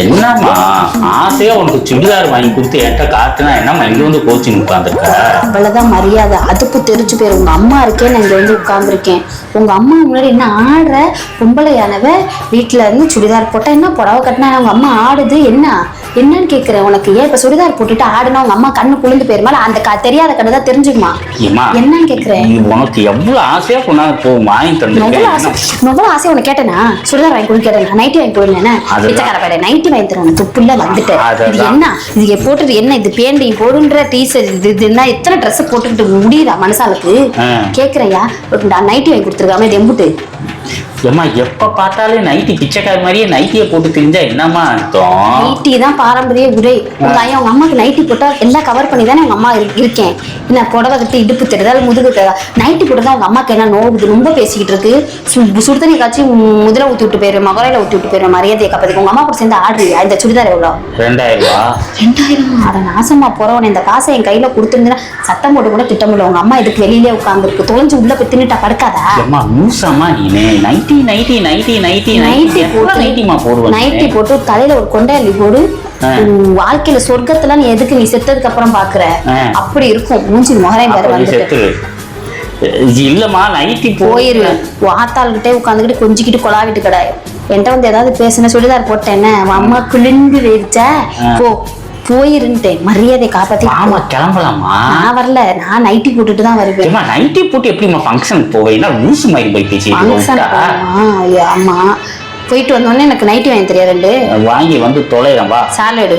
என்னம்மா? ஆசையா உனக்கு சுடிதார் வாங்கி கொடுத்து என்கிட்ட காட்டுனா என்னம்மா இங்க வந்து கோச்சிங் உட்காந்துருக்க அவ்வளவுதான் மரியாதை. அதுக்கு தெரிஞ்சு போயிரு. உங்க அம்மா இருக்கேன் நான் இங்க வந்து உட்காந்துருக்கேன் உங்க அம்மா முன்னாடி என்ன ஆடுற பொம்பளையானவ? வீட்டுல இருந்து சுடிதார் போட்டா என்ன புடவை கட்டினா? உங்க அம்மா ஆடுது என்ன? என்னன்னு கேக்குறேன் உனக்கு ஏன் இப்ப சுடிதார் போட்டுட்டு ஆடுனா உங்க அம்மா கண்ணு குளிந்து போயிருமா அந்த க- தெரியாத கண்ணு தான் தெரிஞ்சுக்குமா? ஏம்மா என்னன்னு கேக்குறேன் நீ உனக்கு எவ்வளவு ஆசையா கொண்டாந்து போ வாங்கி எவ்வளவு ஆசை தந்திருக்கேன் ஆசை உனக்கு கேட்டேனா? சுடிதார் வாங்கி கொடுக்க கேட்டேன்? நைட்டி வாங்கி கொடுங்க அதுதான். பிச்சைக்கார பையன் நைட்டி வாங்கி தரேன் துப்புல வந்துட்டேன். இது அதுதான். என்ன? இது போட்டுட்டு என்ன இது? பேண்ட் போடுன்ற டீஷர்ட் இது இது என்ன எத்தனை ட்ரெஸ் போட்டுக்கிட்டு முடியுதா மனசாலுக்கு ஆ. கேக்குறையா? நைட்டி வாங்கி கொடுத்துருக்காம இது ஏம்மா எப்ப பார்த்தாலும் நைட்டி பிச்சைக்கார மாதிரியே நைட்டியை போட்டு தெரிஞ்சா என்னம்மா அர்த்தம்? நைட்டி தான் பாரம்பரிய உடை. உங்க ஐயா உங்க அம்மாக்கு நைட்டி போட்டா எல்லாம் கவர் பண்ணி தானே உங்க அம்மா இரு- இருக்கேன். என்ன புடவை கட்டி இடுப்பு தெரியுதா இல்ல முதுகு நைட்டி போட்டு தான் உங்க அம்மாக்கு என்ன நோவுது ரொம்ப பேசிக்கிட்டு இருக்கு. சுடுதண்ணி காய்ச்சி முதல்ல ஊத்தி விட்டு போயிரு மகரையில ஊத்தி விட்டு போயிரு மரியாதையை காப்பதுக்கு உங்க அம்மா கூட சேர்ந்து ஆடுறியா? இந்த சுடிதார் எவ்வளவு ரெண்டாயிரம் ரூபா ரெண்டாயிரம்? அட நாசமா போறவன் இந்த காசை என் கையில கொடுத்துருந்தா சத்தம் போட்டு கூட திட்டமில்ல உங்க அம்மா இதுக்கு வெளியிலே உட்கார்ந்துருக்கு. தொலைஞ்சு உள்ள போய் தின்னுட்டா படுக்காதா? ஏம்மா மூசமா நீனே. Nighty nighty nighty nighty nighty எவ்வளவு நைட்டிமா போடுவேன். நைட்டி போட்டு தலையில ஒரு கொண்டையல்லி போடு. வாழ்க்கையில சொர்க்கத்துல நீ எதுக்கு நீ செத்ததுக்கு அப்புறம் பாக்குற. அப்படி இருக்கும். மூஞ்சி நீ வந்துட்டு. செத்துரு இல்லம்மா நைட்டி போயிரு. ஆத்தாள்கிட்டே உட்காந்துக்கிட்டு கொஞ்சிக்கிட்டு கொலாவிட்டு கிடாயும் என்கிட்ட வந்து ஏதாவது பேசுன சுடிதார் போட்டேன்னு அம்மா குளிர்ந்து வேடிச்சா. போ. போயிருன்ட்டேன் மரியாதை காப்பாத்தி ஆமா கிளம்பலாமா? நான் வரல. நான் நைட்டி போட்டுட்டு தான் வருவேன். நைட்டி போட்டு எப்படிம்மா ஃபங்க்ஷனுக்கு போவேன்னா லூசு மாதிரி போய் ஃபங்க்ஷன் பேசிட்டு ஆமா போயிட்டு வந்தோடனே எனக்கு நைட்டி வாங்கி தெரியாது ரெண்டு? வாங்கி வந்து தொலைறேன் வா. சாலடு